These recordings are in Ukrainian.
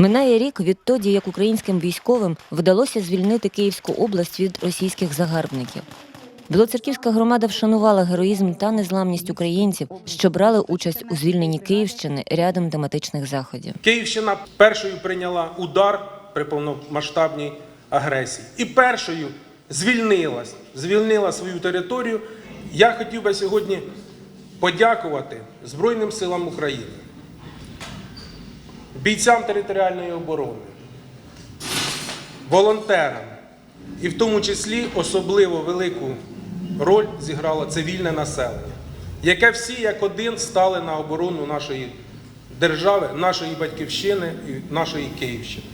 Минає рік відтоді, як українським військовим вдалося звільнити Київську область від російських загарбників. Білоцерківська громада вшанувала героїзм та незламність українців, що брали участь у звільненні Київщини рядом тематичних заходів. Київщина першою прийняла удар при повномасштабній агресії і першою звільнилась, звільнила свою територію. Я хотів би сьогодні подякувати Збройним силам України, бійцям територіальної оборони, волонтерам, і в тому числі особливо велику роль зіграло цивільне населення, яке всі як один стали на оборону нашої держави, нашої батьківщини і нашої Київщини.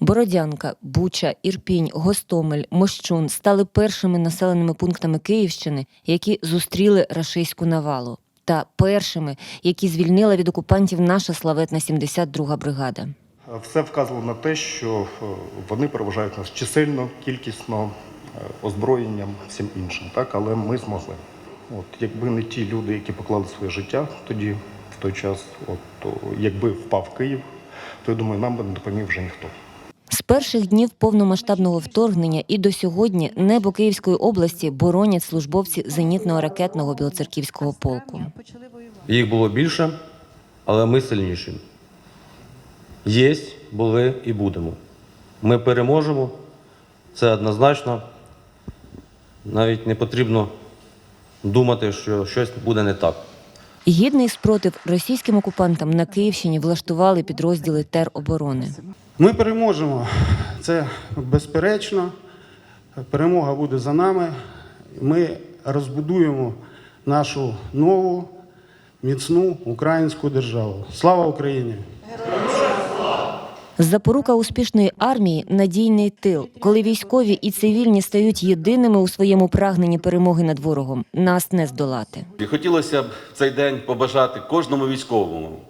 Бородянка, Буча, Ірпінь, Гостомель, Мощун стали першими населеними пунктами Київщини, які зустріли рашистську навалу, та першими, які звільнила від окупантів наша славетна 72-га бригада. Все вказувало на те, що е, вони переважають нас чисельно, кількісно, е, озброєнням, всім іншим. Так? Але ми змогли. От, якби не ті люди, які поклали своє життя тоді, в той час, от, то, якби впав Київ, то я думаю, нам би не допоміг вже ніхто. Перших днів повномасштабного вторгнення і до сьогодні небо Київської області боронять службовці зенітно-ракетного білоцерківського полку. Їх було більше, але ми сильніші. Єсть, були і будемо. Ми переможемо. Це однозначно. Навіть не потрібно думати, що щось буде не так. Гідний спротив російським окупантам на Київщині влаштували підрозділи тероборони. Ми переможемо. Це безперечно. Перемога буде за нами. Ми розбудуємо нашу нову міцну українську державу. Слава Україні! Запорука успішної армії надійний тил, коли військові і цивільні стають єдиними у своєму прагненні перемоги над ворогом. Нас не здолати. І хотілося б в цей день побажати кожному військовому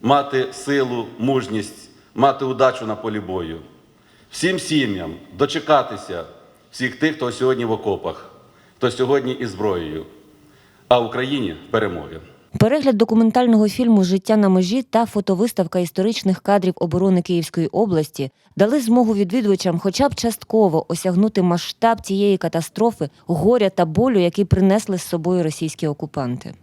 мати силу, мужність, мати удачу на полі бою, всім сім'ям дочекатися всіх тих, хто сьогодні в окопах, хто сьогодні із зброєю, а Україні перемоги. Перегляд документального фільму Життя на межі та фотовиставка історичних кадрів оборони Київської області дали змогу відвідувачам хоча б частково осягнути масштаб цієї катастрофи, горя та болю, які принесли з собою російські окупанти.